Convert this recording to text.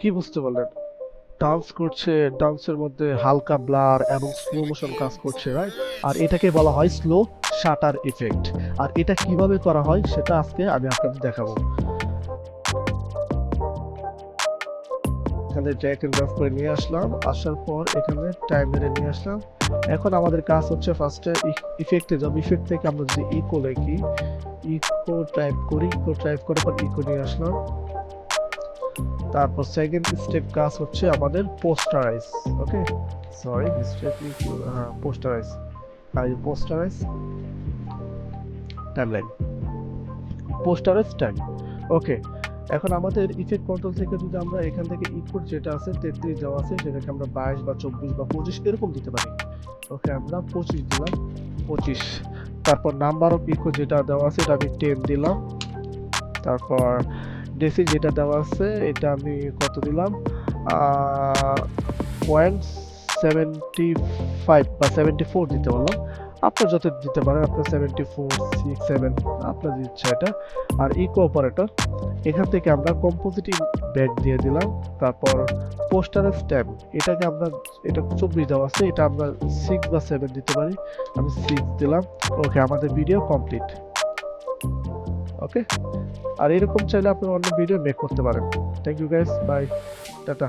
কি বুঝতে পারলেন? ডান্স করছে ডান্সের মধ্যে হালকা ব্লার এবং স্লো মোশন কাজ করছে রাইট আর এটাকে বলা হয় স্লো শাটার ইফেক্ট আর এটা কীভাবে করা হয় সেটা আজকে আমি আপনাদের দেখাবো। এখানে জ্যাক ড্রপ করে নিয়ে আসলাম, আসার পর এখানে টাইম মেরে নিয়ে আসলাম। এখন আমাদের কাজ হচ্ছে ফার্স্টে ইফেক্টে যাব। ইফেক্ট থেকে আমরা যদি ইকো লিখি ইকো টাইপ করি ইকো টাইপ করার পর ইকো নিয়ে আসলাম। তারপর সেকেন্ড স্টেপ কাজ হচ্ছে আমাদের posterize okay sorry step posterize আর posterize timeline posterize time okay এখন আমাদের ইফেক্ট কন্ট্রোল থেকে যদি আমরা এখান থেকে ইনপুট যেটা আছে, তেত্রিশ দেওয়া আছে সেটাকে আমরা বাইশ বা চব্বিশ বা পঁচিশ এরকম দিতে পারি। ওকে আমরা পঁচিশ দিলাম, পঁচিশ। তারপর নাম্বার অফ ইকো যেটা দেওয়া আছে, এটা আমি টেন দিলাম। তারপর ডেসি যেটা দেওয়া আছে, এটা আমি কত দিলাম? পয়েন্ট সেভেন্টি ফাইভ বা সেভেন্টি ফোর দিতে পারলাম আপনার যত দিতে পারেন, আপনার সেভেন্টি ফোর সিক্স সেভেন আপনার ইচ্ছা এটা। আর ইকো অপারেটর এখান থেকে আমরা কম্পোজিটিভ ব্যাগ দিয়ে দিলাম। তারপর পোস্টারের স্ট্যাম্প এটাকে আমরা, এটা চব্বিশ দেওয়া আছে, এটা আমরা সিক্স বা সেভেন দিতে পারি। আমি সিক্স দিলাম। ওকে আমাদের ভিডিও কমপ্লিট ওকে আর এরকম চাইলে আপনি অন্য ভিডিও মেক করতে পারেন। Thank you guys bye tata